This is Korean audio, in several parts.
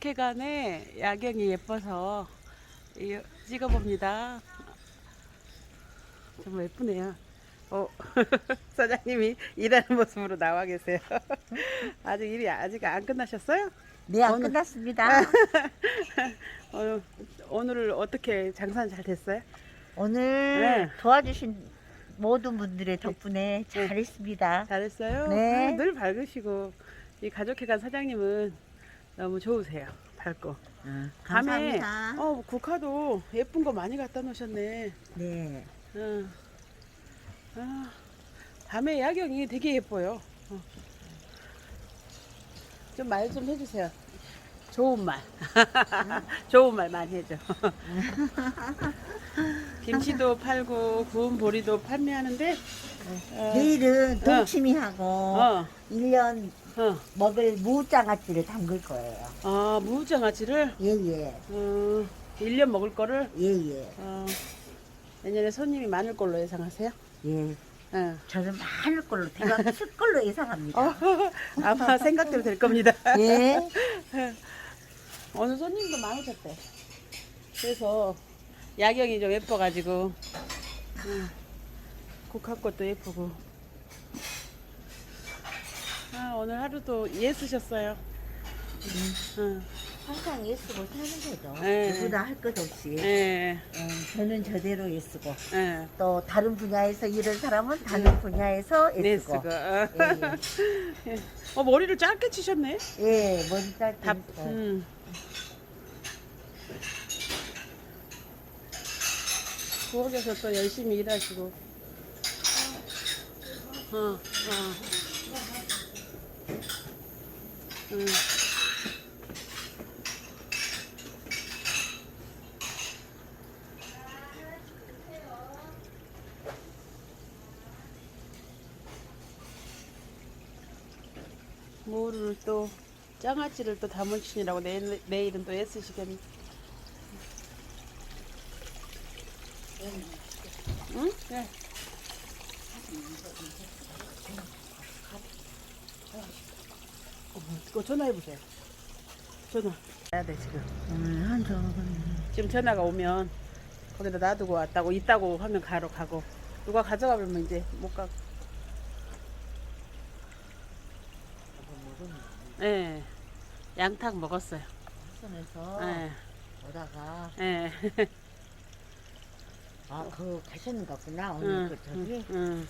가족회관에 야경이 예뻐서 이- 찍어봅니다. 정말 예쁘네요. 어, 사장님이 일하는 모습으로 나와 계세요. 아직 일이 아직 안 끝나셨어요? 네, 안 오늘- 끝났습니다. 어, 오늘 어떻게 장사는 잘 됐어요? 오늘 네. 도와주신 모든 분들의 덕분에 잘했습니다. 잘했어요? 네. 아, 늘 밝으시고 이 가족회관 사장님은 너무 좋으세요. 밝고. 밤에 감사합니다. 어, 국화도 예쁜 거 많이 갖다 놓으셨네. 네. 응. 아, 밤에 야경이 되게 예뻐요. 어. 좀말 좀 해주세요. 좋은 말. 좋은 말 많이 해줘. 김치도 팔고 구운 보리도 판매하는데 어, 내일은 동치미하고 어, 일 1년 어. 먹을 무장아찌를 담글 거예요. 아, 무장아찌를 예, 예. 어, 1년 먹을 거를 예, 예. 어, 내년에 손님이 많을 걸로 예상하세요? 예. 어. 저는 많을 걸로, 대가 클 걸로 예상합니다. 어, 아마 생각대로 될 겁니다. 예. 오늘 손님도 많으셨대. 그래서 야경이 좀 예뻐가지고 응. 국화꽃도 예쁘고 아, 오늘 하루도 애쓰셨어요. 응. 항상 예쓰고 사는 거죠. 네. 누구나 할 것 없이. 예, 어, 저는 저대로 예쓰고. 예. 또 다른 분야에서 일을 사람은 다른 분야에서 네, 예쓰고. 쓰고. 예, 어, 머리를 짧게 치셨네. 예. 예, 머리 짧게 답, 했어요. 음. 부엌에서 또 열심히 일하시고. 어, 어. 음. 뭐를 또 장아찌를 또 담으시느라고 내일, 내일은 또 애쓰시겠네. 응? 네. 어, 그거 전화해보세요. 전화. 해야 돼, 지금. 오늘 한 점. 지금 전화가 오면 거기다 놔두고 왔다고, 있다고 하면 가로 가고. 누가 가져가면 이제 못 가고. 예. 양탁 먹었어요. 선에서 예. 오다가 예. 아, 그 가시는 거구나 오늘 응, 그 저기. 응, 응.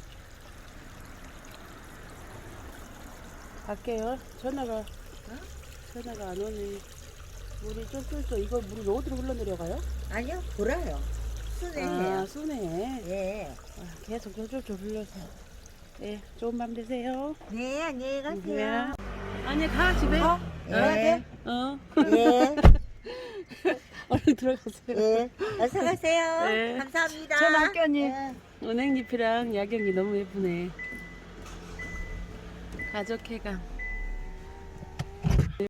갈게요. 전화가 전화가 안 오네. 물이 쫄쫄쫄 이거 물이 어디로 흘러내려가요? 아니요, 돌아요. 아, 순해요. 쏘네. 예. 아, 계속 쫄쫄쫄 흘러서. 예, 좋은 밤 되세요. 네, 안녕히 가세요. 아니 가 집에. 어? 예. 어. 예. 얼른 들어가세요. 예. 어서 가세요. 네. 감사합니다. 전화 언니. 예. 은행잎이랑 야경이 너무 예쁘네. 가족회관.